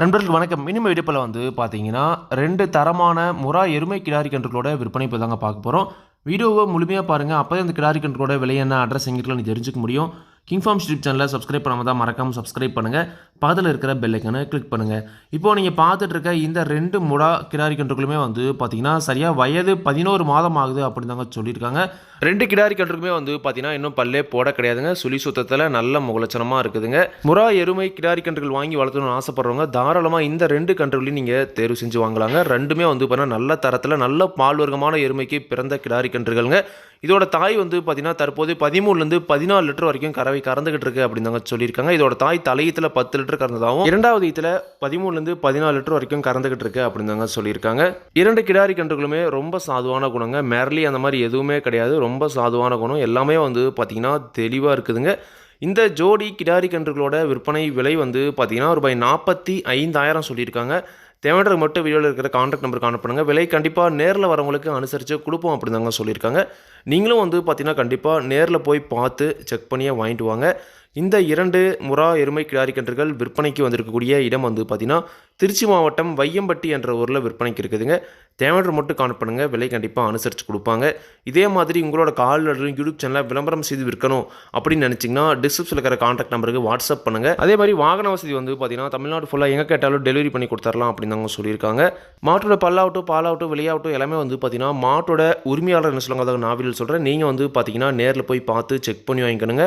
நண்பர்களுக்கு வணக்கம். மினிம வெடிப்பில் வந்து பார்த்தீங்கன்னா ரெண்டு தரமான முறா எருமை கிடாரி கன்றுகளோட விற்பனை இப்போ தாங்க பார்க்க போகிறோம் வீடியோவை முழுமையாக பாருங்கள் அப்போ இந்த கிடாரி கன்றுகளோட விலை என்ன அட்ரஸ் எங்கிட்ட நீ தெரிஞ்சுக்க முடியும். கிங் ஃபார்ம் யூடியூப் சேனலை சப்ஸ்கிரைப் பண்ணாமல் தான் மறக்காமல் சப்ஸ்கிரைப் பண்ணுங்கள் பக்கத்தில் இருக்கிற பெல்லைக்கனை கிளிக் பண்ணுங்கள் இப்போது நீங்கள் பார்த்துட்டு இருக்க இந்த ரெண்டு முடா கிடாரி கன்றுகளுமே வந்து பார்த்தீங்கன்னா சரியாக வயது பதினோரு மாதம் ஆகுது அப்படின்னு தாங்க சொல்லியிருக்காங்க. ரெண்டு கிடாரி கன்றுக்குமே வந்து பார்த்தீங்கன்னா இன்னும் பல்லே போட கிடையாதுங்க. சுழி சுத்தத்தில் நல்ல முகலட்சணமாக இருக்குதுங்க. முறா எருமை கிடாரி கன்றுகள் வாங்கி வளர்த்தணும்னு ஆசைப்படுறவங்க தாராளமாக இந்த ரெண்டு கன்றுகளையும் நீங்கள் தேர்வு செஞ்சு வாங்கலாங்க. ரெண்டுமே வந்து பார்த்தீங்கன்னா நல்ல தரத்தில் நல்ல பால் வர்க்கமான எருமைக்கு பிறந்த கிடாரி கன்றுகள்ங்க இதோட தாய் வந்து பார்த்தீங்கன்னா தற்போது பதிமூணுலேருந்து பதினாலு லிட்டர் வரைக்கும் கறவை கறந்துகிட்டு இருக்கு அப்படின்னு தாங்க சொல்லியிருக்காங்க. இதோட தாய் தலையத்தில் பத்து லிட்டர் கறந்ததாகவும் இரண்டாவது இதில் பதிமூணுலேருந்து பதினாலு லிட்டர் வரைக்கும் கறந்துகிட்டு இருக்கு அப்படின்னு தாங்க சொல்லியிருக்காங்க. இரண்டு கிடாரி கன்றுகளுமே ரொம்ப சாதுவான குணங்க. மேரலி அந்த மாதிரி எதுவுமே கிடையாது. ரொம்ப ரொம்ப சாதுவான குணம். எல்லாமே வந்து பார்த்திங்கன்னா தெளிவாக இருக்குதுங்க. இந்த ஜோடி கிடாரி கன்றுகளோட விற்பனை விலை வந்து பார்த்தீங்கன்னா ரூபாய் நாற்பத்தி ஐந்தாயிரம் சொல்லியிருக்காங்க. தேவையான மட்டும் வீடியோவில் இருக்கிற கான்டாக்ட் நம்பருக்கு அனுப்புனுங்க விலை கண்டிப்பாக நேரில் வரவங்களுக்கு அனுசரித்து கொடுப்போம் அப்படின்னு தாங்க சொல்லியிருக்காங்க. நீங்களும் வந்து பார்த்தீங்கன்னா கண்டிப்பாக நேரில் போய் பார்த்து செக் பண்ணியே வாங்கிட்டு வாங்க. இந்த இரண்டு முறா எருமை கிடாரி கன்றுகள் விற்பனைக்கு வந்திருக்கக்கூடிய இடம் வந்து பார்த்திங்கன்னா திருச்சி மாவட்டம் வையம்பட்டி என்ற ஊரில் விற்பனைக்கு இருக்குதுங்க. தேவையான மட்டும் கான் பண்ணுங்கள் விலை கண்டிப்பாக அனுசரித்து கொடுப்பாங்க. இதே மாதிரி உங்களோட கால் யூடியூப் சேனலில் விளம்பரம் செய்து விற்கணும் அப்படின்னு நினச்சிங்கன்னா டிஸ்கிரிப்ஷனில் இருக்கிற கான்டாக்ட் நம்பருக்கு வாட்ஸ்அப் பண்ணுங்கள் அதே மாதிரி வாகன வசதி வந்து பார்த்திங்கன்னா தமிழ்நாடு ஃபுல்லாக எங்கே கேட்டாலும் டெலிவரி பண்ணி கொடுத்துடலாம் அப்படின்னு அவங்க சொல்லியிருக்காங்க. மாட்டோட பல்லாகட்டும் பாலாகட்டும் வெளியாகட்டும் எல்லாமே வந்து பார்த்திங்கன்னா மாட்டோட உரிமையாளர் என்ன சொல்லுவாங்க அதாவது நான் சொல்கிறேன் நீங்கள் வந்து பார்த்தீங்கன்னா நேரில் போய் பார்த்து செக் பண்ணி வாங்கிக்கணுங்க.